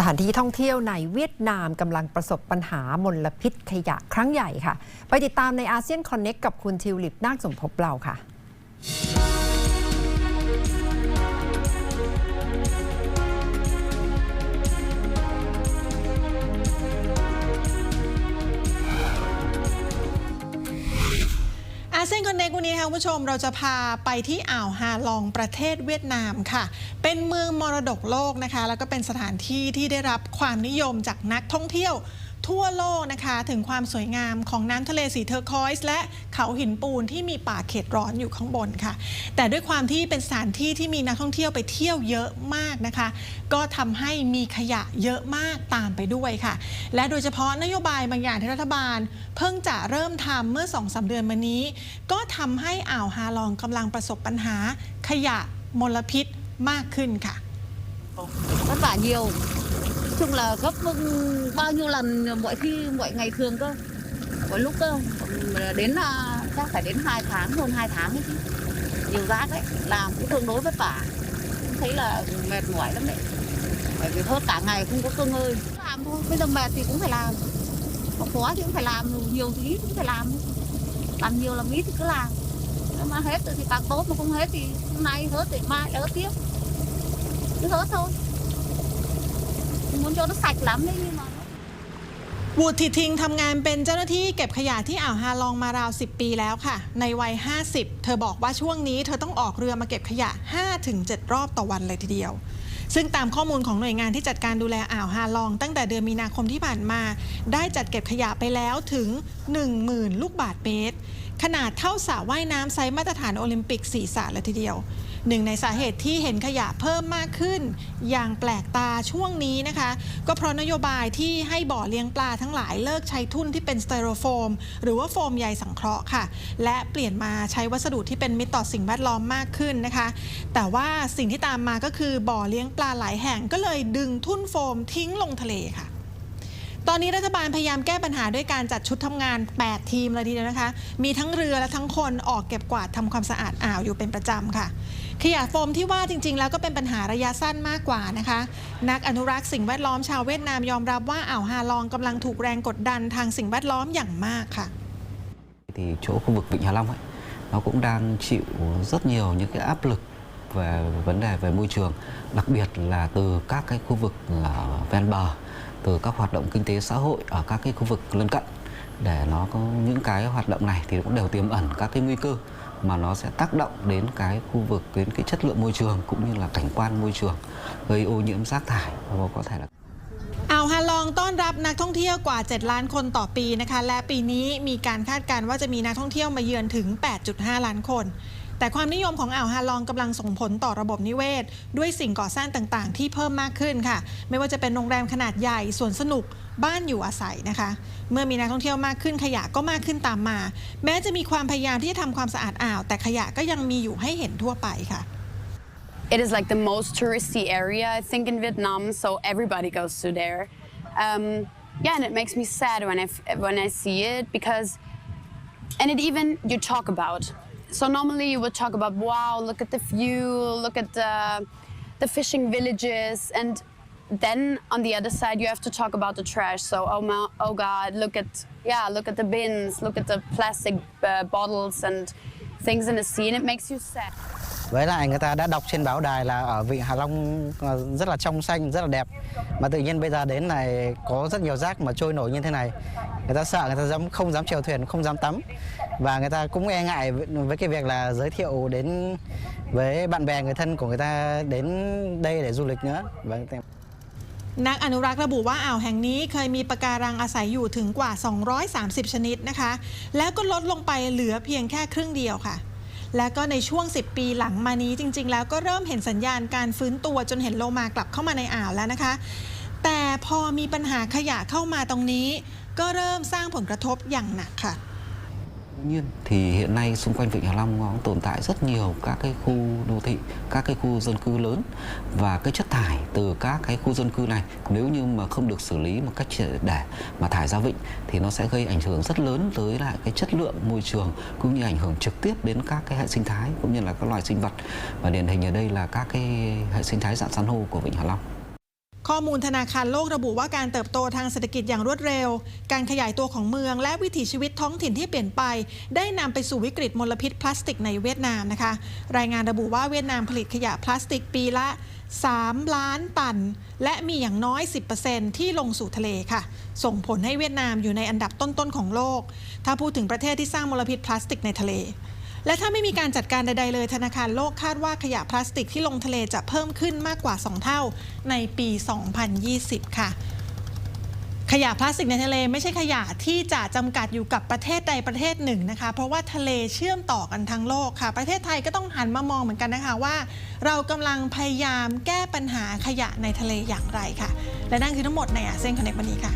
สถานที่ท่องเที่ยวในเวียดนามกำลังประสบปัญหามลพิษขยะครั้งใหญ่ค่ะ ไปติดตามในอาเซียนคอนเน็กกับคุณทิวลิปนาคสมภพเราค่ะ อาเซียนคอนเนควันนี้ค่ะคุณผู้ชมเราจะพาไปที่อ่าวฮาลองประเทศเวียดนามค่ะ เป็นเมืองมรดกโลกนะคะ แล้วก็เป็นสถานที่ที่ได้รับความนิยมจากนักท่องเที่ยว ทั่วโลกนะคะถึงความสวยงามของน้ำทะเลสีเทอร์คอยส์และเขาหินปูนที่มีป่าเขตร้อนอยู่ข้างบนค่ะ แต่ด้วยความที่เป็นสถานที่ที่มีนักท่องเที่ยวไปเที่ยวเยอะมากนะคะ ก็ทำให้มีขยะเยอะมากตามไปด้วยค่ะ และโดยเฉพาะนโยบายบางอย่างที่รัฐบาล เพิ่งจะเริ่มทำเมื่อ2องสาเดือนมานี้ ก็ทำให้อ่าวฮาลองกำลังประสบปัญหาขยะมลพิษมากขึ้นค่ะ vất vả nhiều chung là gấp bao nhiêu lần mỗi khi, mỗi ngày thường cơ? Mỗi lúc cơ? Đến là chắc phải đến 2 tháng, hơn 2 tháng ấy chứ. Nhiều rác đấy làm cũng tương đối vất vả. Thấy là mệt mỏi lắm đấy. Bởi vì hớt cả ngày không có cơ ngơi làm thôi, bây giờ mệt thì cũng phải làm. Có khó thì cũng phải làm, nhiều thì ít cũng phải làm. Làm nhiều làm ít thì cứ làm. Mà hết rồi thì càng tốt, mà không hết thì hôm nay hết thì mai đỡ tiếp. Cứ hết thôi. Muốn cho nó sạch lắm đấy nhưng mà วูดทิทิงทำงานเป็นเจ้าหน้าที่เก็บขยะที่อ่าวฮาลองมาราว 10 ปีแล้วค่ะ ในวัย 50 เธอบอกว่าช่วงนี้เธอต้องออกเรือมาเก็บขยะ 5-7 รอบต่อวันเลยทีเดียว ซึ่งตามข้อมูลของหน่วยงานที่จัดการดูแลอ่าวฮาลอง ตั้งแต่เดือนมีนาคมที่ผ่านมา ได้จัดเก็บขยะไปแล้วถึง 10,000 ลูกบาทเมตร ขนาดเท่าสระว่ายน้ำไซส์มาตรฐานโอลิมปิกสีสระเลยทีเดียว หนึ่งในสาเหตุที่เห็นขยะเพิ่มมากขึ้น อย่างแปลกตาช่วงนี้นะคะ ก็เพราะนโยบายที่ให้บ่อเลี้ยงปลาทั้งหลายเลิกใช้ทุ่นที่เป็นสเตโรโฟม หรือว่าโฟมใยสังเคราะห์ค่ะ และเปลี่ยนมาใช้วัสดุที่เป็นมิตรต่อสิ่งแวดล้อมมากขึ้นนะคะ แต่ว่าสิ่งที่ตามมาก็คือบ่อเลี้ยงปลาหลายแห่งก็เลยดึงทุ่นโฟมทิ้งลงทะเลค่ะ ตอนนี้รัฐบาลพยายามแก้ปัญหาด้วยการจัดชุดทำงาน 8 ทีมเลยทีเดียวนะคะ มีทั้งเรือและทั้งคนออกเก็บกวาดทำความสะอาดอ่าวอยู่เป็นประจำค่ะ ขยะโฟมที่ว่าจริง ๆ แล้วก็เป็นปัญหาระยะสั้นมากกว่านะคะ นักอนุรักษ์สิ่งแวดล้อมชาวเวียดนามยอมรับว่าอ่าวฮาลองกำลังถูกแรงกดดันทางสิ่งแวดล้อมอย่างมากค่ะ thì chỗ khu vực Vịnh Hạ Long ấy nó cũng đang chịu rất nhiều những cái áp lực về vấn đề về môi trường đặc biệt là từ các cái khu vực ở ven bờ từ các hoạt động kinh tế xã hội ở các cái khu vực lân cận để nó có những cái hoạt động này thì cũng đều tiềm ẩn các cái nguy cơ mà nó sẽ tác động đến cái khu vực đến cái chất lượng môi trường cũng như là cảnh quan môi trường gây ô nhiễm rác thải và có thể là อ่าวฮาลองต้อนรับนักท่องเที่ยวกว่า 7 ล้านคนต่อปีนะคะ และปีนี้มีการคาดการณ์ว่าจะมีนักท่องเที่ยวมาเยือนถึง 8.5 ล้านคน แต่ความนิยมของอ่าวฮาลองกำลังส่งผลต่อระบบนิเวศ ด้วยสิ่งก่อสร้างต่างๆ ที่เพิ่มมากขึ้นค่ะ ไม่ว่าจะเป็นโรงแรมขนาดใหญ่สวนสนุกบ้านอยู่อาศัยนะคะ เมื่อมีนักท่องเที่ยวมากขึ้นขยะก็มากขึ้นตามมา แม้จะมีความพยายามที่จะทำความสะอาดอ่าว แต่ขยะก็ยังมีอยู่ให้เห็นทั่วไปค่ะ It is like the most touristy area, I think, in Vietnam, so everybody goes to there. Um, yeah, and it makes me sad when I, when I see it because, and it even you talk about. So normally you would talk about, wow, look at the view, look at the, the fishing villages, and then on the other side you have to talk about the trash. So oh my, oh God, look at yeah, look at the bins, look at the plastic uh, bottles and things in the sea, and it makes you sad. với lại người ta đã đọc trên báo đài là ở vịnh Hạ Long ờ, rất là trong xanh rất là đẹp mà tự nhiên bây giờ đến này có rất nhiều rác mà trôi nổi như thế này người ta sợ người ta dám không dám chèo thuyền không dám tắm và người ta cũng e ngại với, với cái việc là giới thiệu đến với bạn bè người thân của người ta đến đây để du lịch nữa và นักอนุรักษ์ระบุว่าอ่าวแห่งนี้เคยมีปะการังอาศัยอยู่ถึงกว่า 230 ชนิดนะคะ แล้วก็ลดลงไปเหลือเพียงแค่ครึ่งเดียวค่ะ และก็ในช่วง 10 ปีหลังมานี้จริง ๆ แล้วก็เริ่มเห็นสัญญาณการฟื้นตัวจนเห็นโลมากลับเข้ามาในอ่าวแล้วนะคะ แต่พอมีปัญหาขยะเข้ามาตรงนี้ ก็เริ่มสร้างผลกระทบอย่างหนักค่ะ nhiên thì hiện nay xung quanh Vịnh Hạ Long nó cũng tồn tại rất nhiều các cái khu đô thị, các cái khu dân cư lớn và cái chất thải từ các cái khu dân cư này nếu như mà không được xử lý một cách triệt để mà thải ra vịnh thì nó sẽ gây ảnh hưởng rất lớn tới lại cái chất lượng môi trường cũng như ảnh hưởng trực tiếp đến các cái hệ sinh thái cũng như là các loài sinh vật và điển hình ở đây là các cái hệ sinh thái dạng san hô của Vịnh Hạ Long. ข้อมูลธนาคารโลกระบุว่าการเติบโตทางเศรษฐกิจอย่างรวดเร็ว การขยายตัวของเมืองและวิถีชีวิตท้องถิ่นที่เปลี่ยนไป ได้นำไปสู่วิกฤตมลพิษพลาสติกในเวียดนามนะคะ รายงานระบุว่าเวียดนามผลิตขยะพลาสติกปีละ 3 ล้านตัน และมีอย่างน้อย 10%ที่ลงสู่ทะเลค่ะ ส่งผลให้เวียดนามอยู่ในอันดับต้นๆของโลก ถ้าพูดถึงประเทศที่สร้างมลพิษพลาสติกในทะเล และถ้าไม่มีการจัดการใด ๆ เลยธนาคารโลกคาดว่าขยะพลาสติกที่ลงทะเลจะเพิ่มขึ้นมากกว่า 2 เท่าในปี 2020 ค่ะขยะพลาสติกในทะเลไม่ใช่ขยะที่จะจำกัดอยู่กับประเทศใดประเทศหนึ่งนะคะ เพราะว่าทะเลเชื่อมต่อกันทั้งโลกค่ะ ประเทศไทยก็ต้องหันมามองเหมือนกันนะคะว่า เรากำลังพยายามแก้ปัญหาขยะในทะเลอย่างไรค่ะ และนั่นคือทั้งหมดในอาเซียนคอนเนควันนี้ค่ะ